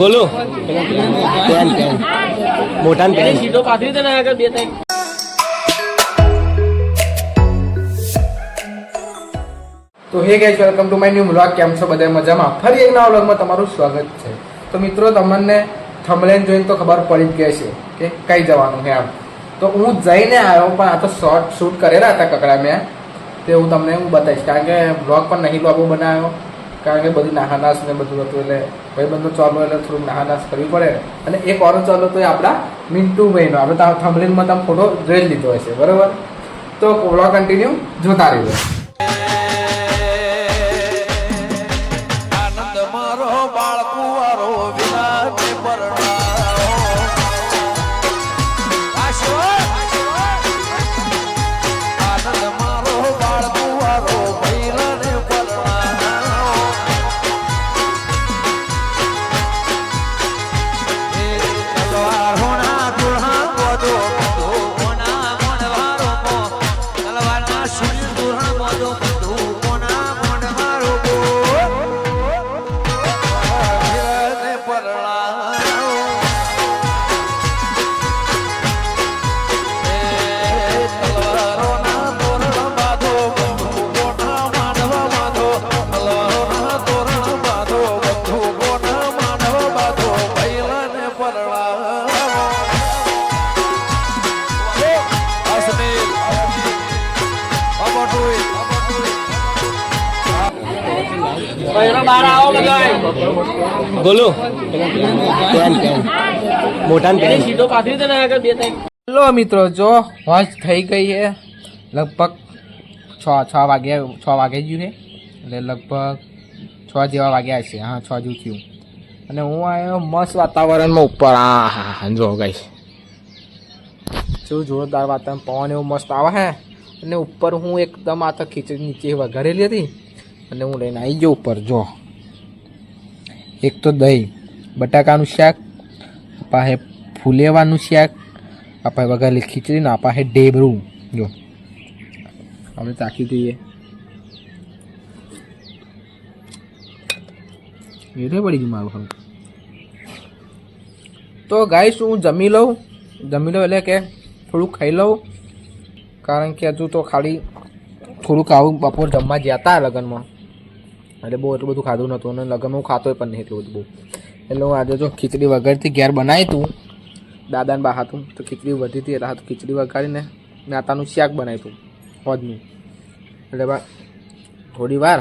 બોલો. મોટા સીધો પાથરી દે આગળ બે ત્રણ તો hey guys welcome to my new vlog કેમ છો બધા મજામાં? ફરી એક નવા વ્લોગમાં તમારું સ્વાગત છે. તો મિત્રો તમને થંબલેન જોઈને તો ખબર પડી જ ગઈ છે કે કઈ જવાનું હે આમ. તો હું જઈને આવ્યો પણ આ તો શોર્ટ શૂટ કરેલા હતા કકડા મેં. તે હું તમને હું બતાવીશ. કારણ કે બ્લોગ પણ નહીં બાબુ બનાવ્યો. કારણ કે બધી નાહાનાશ ને બધું હતું એટલે ભાઈ બંધો ચાલો એટલે થોડુંક નાહાનાશ કરવી પડે. અને એક ઓરો ચાલો તો એ આપણા મિન્ટુ ભાઈનો આપણે તો થંબલેનમાં તમે ફોટો જોઈ લીધો હશે. બરાબર? તો બ્લોગ કન્ટિન્યુ જોતા રહેજો. બોલો. મોટા હેલો મિત્રો જો હોજ થઈ ગઈ છે. લગભગ છ છ વાગ્યા છ વાગે ગયું છે. એટલે લગભગ છ જેવા વાગ્યા છે. હા છ જેવું થયું અને હું આવ્યો મસ્ત વાતાવરણમાં ઉપર. આ હા હા જો ગઈ શું જોરદાર વાતાવરણ પવન એવું મસ્ત આવે હે. અને ઉપર હું એકદમ આ તો ખીચડી નીચે વઘારેલી હતી. અને હું લઈને આવી જાઉં ઉપર, જો. એક તો દહીં, બટાકાનું શાક પાસે ફુલેવાનું શાક આપણે વગાડેલી ખીચડી, ને આપા હે ડેબરું જો. આપણે તાકી જોઈએ એટલે પડી ગયું મારું હવે. તો ગાઈશ હું જમી લઉં. જમી લઉં એટલે કે થોડુંક ખાઈ લઉં. કારણ કે હજુ તો ખાલી થોડુંક આવું બપોર જમવા ગયા હતા લગ્નમાં. એટલે બહુ એટલું બધું ખાધું નહોતું અને લગ્નમાં હું ખાતો પણ નહીં એટલું બધું બહુ. એટલે હું આજે જો ખીચડી વગરથી ઘેર બનાવી તું, દાદાને બા હતું તો ખીચડી વધી હતી એટલે હાથ ખીચડી વગાડીને નાતાનું શાક બનાવ્યું હતું હોજનું. એટલે બા, થોડી વાર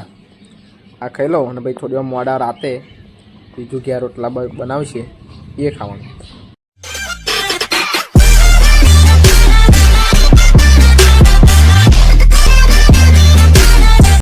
આ ખાઈ લઉં અને ભાઈ થોડી વાર મોડા રાતે બીજું ઘેર રોટલા બનાવશે, એ ખાવાનું.